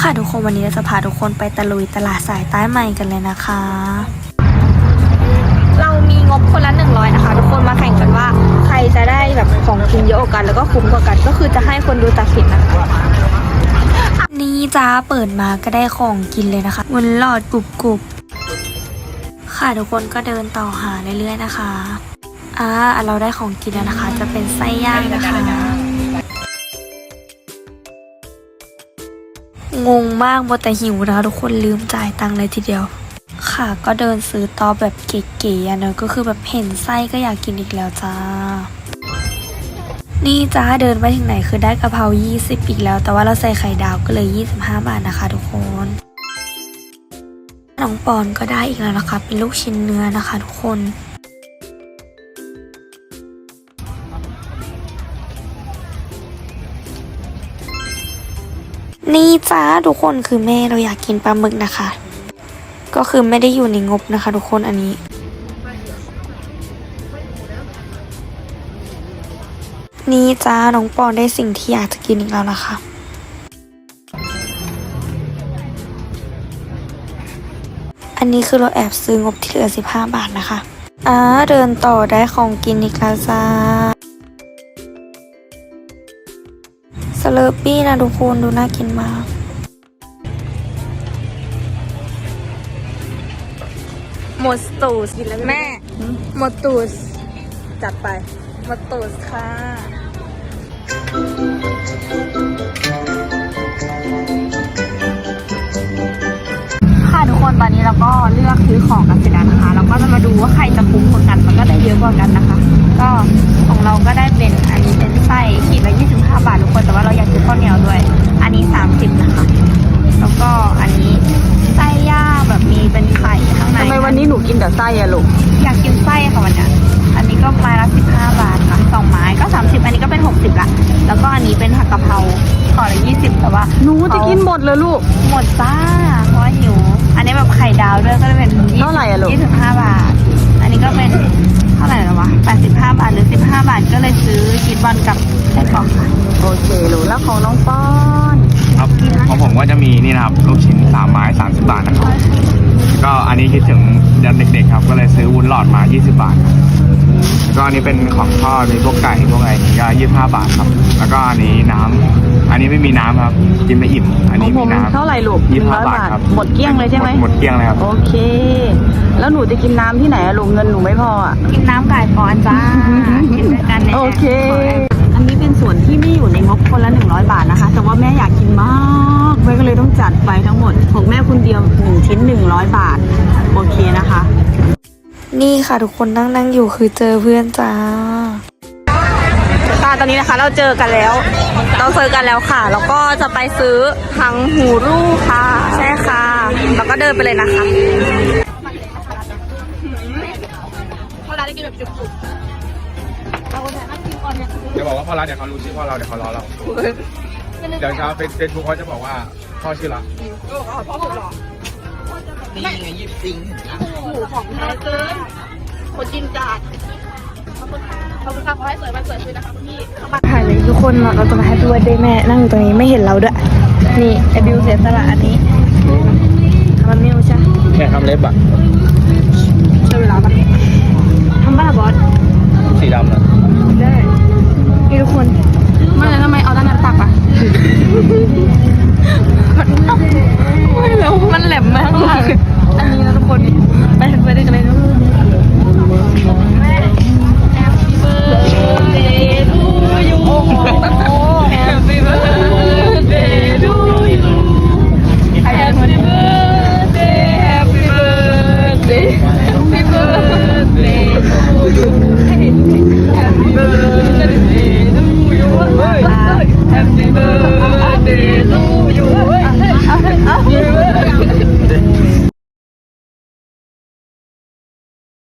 ค่ะทุกคนวันนี้เราจะพาทุกคนไปตะลุยตลาดสายใต้ใหม่กันเลยนะคะ เรามีงบคนละ100นะคะ ทุกคนมาแข่งกันว่า ใครจะได้แบบของกินเยอะกว่ากัน แล้วก็คุ้มกว่ากัน ก็คือจะให้คนดูตัดสินนะคะนี่จ้าเปิดมาก็ได้ของกินเลยนะคะเงินหลอดกรุบกรุบค่ะทุกคนก็เดินต่อหาเรื่อยๆนะคะ อ่าเราได้ของกินแล้วนะคะ จะเป็นไส้ย่างนะคะ งงมากหมดแต่หิวนะคะทุกคนลืมจ่ายตังค์เลยทีเดียว ค่ะก็เดินซื้อต่อแบบเก๋ๆอะเนอะก็คือแบบเห็นไส้ก็อยากกินอีกแล้วจ้า นี่จ้าเดินไปถึงไหนคือได้กะเพรา 20 อีกแล้ว แต่ว่าเราใส่ไข่ดาวก็เลย 25 บาทนะคะ ทุกคนน้องปอนก็ได้อีกแล้วนะคะ เป็นลูกชิ้นเนื้อนะคะทุกคน นี่จ้าทุกคนคือแม่เราอยากกินปลาหมึกนะคะ ก็คือไม่ได้อยู่ในงบนะคะ ทุกคนอันนี้ นี่จ้าน้องปอนได้สิ่งที่อยากจะกินอีกแล้วนะคะอันนี้คือเราแอบซื้องบที่เหลือ 15 บาทนะคะ อ่า เดินต่อได้ของกินอีกแล้วจ้า สเลอร์ปี้นะทุกคนดูน่ากินมาก หมดตูสแม่ หมดตูสจัดไป หมดตูสค่ะ ค่ะทุกคนตอนนี้เราก็เลือกซื้อของกันเสร็จแล้วนะคะ เราก็จะมาดูว่าใครจะคุ้มกว่ากัน มันก็ได้เยอะกว่ากันนะคะ ก็ของเราก็ได้เป็นอันนี้เป็นไส้ขีดละ25 บาททุกคน อะลูกอยากกินไส้ค่ะวันเนี้ยอันนี้ก็ไม้ละ15บาทค่ะสองไม้ก็30อันนี้ก็เป็น60ละแล้วก็อันนี้เป็นผักกะเพราห่อละ20แต่ว่าหนูจะกินหมดเลยลูก หมดจ้าเพราะว่าหิว อันนี้แบบไข่ดาวด้วยก็จะเป็น20เท่าไหร่อะลูก25บาท อันนี้ก็เป็นเท่าไหร่แล้ววะ85บาทหรือ15บาทก็เลยซื้อชีสบอลกับไส้กรอกค่ะโอเคลูกแล้วของน้องป้อนครับของผมก็จะมีนี่นะครับลูกชิ้นสามไม้สามสิบบาทนะครับก็อันนี้ คิดถึงยันเด็กๆครับ ก็เลยซื้อวุ้นหลอดมา 20 บาทครับแล้วก็อันนี้เป็นของทอดมีพวกไก่พวกอะไรอย่างเงี้ยก็25 บาทครับ แล้วก็อันนี้น้ำอันนี้ไม่มีน้ำครับ กินไม่อิ่ม อันของนี้ผมีมน้ำ เท่าไหร่ลูกยี่สิบห้า100บาทครับหมดเกลี้ยงเลยใช่ไหมหมดเกลี้ยงเลยครับ โอเค แล้วหนูจะกินน้ำที่ไหนอะลูกเงินหนูไม่พออะ กินน้ำไก่ปอนจ้ากินด้วยกันเนี่ยโอเค อันนี้เป็นส่วนที่ไม่อยู่ในงบคนละ 100 บาทนะคะ แต่ว่าแม่อยากกินมา จัดไปทั้งหมดของแม่คนเดียว 1 ชิ้น 100 บาท โอเคนะคะ นี่ค่ะทุกคนนั่งนั่งๆอยู่คือเจอเพื่อนจ้าค่ะตอนนี้นะคะเราเจอกันแล้ว เราเจอกันแล้วค่ะ แล้วก็จะไปซื้อหังหูรูค่ะ ใช่ค่ะ แล้วก็เดินไปเลยนะคะเดี๋ยวบอกว่าพ่อรักเดี๋ยวเขารู้ชื่อพ่อเราเดี๋ยวเขารอเรา เดี๋ยวชาวเฟซบุ๊กเขาจะบอกว่าพ่อชื่ออะไรถ่ายเลยทุกคนเราเราจะมาแฮปปี้วันเดย์แม่นั่งอยู่ตรงนี้ไม่เห็นเราด้วย นี่ไอบิวเสียสละอันนี้ทำมันมิวใช่แค่ทำเล็บอะใช้เวลาปะ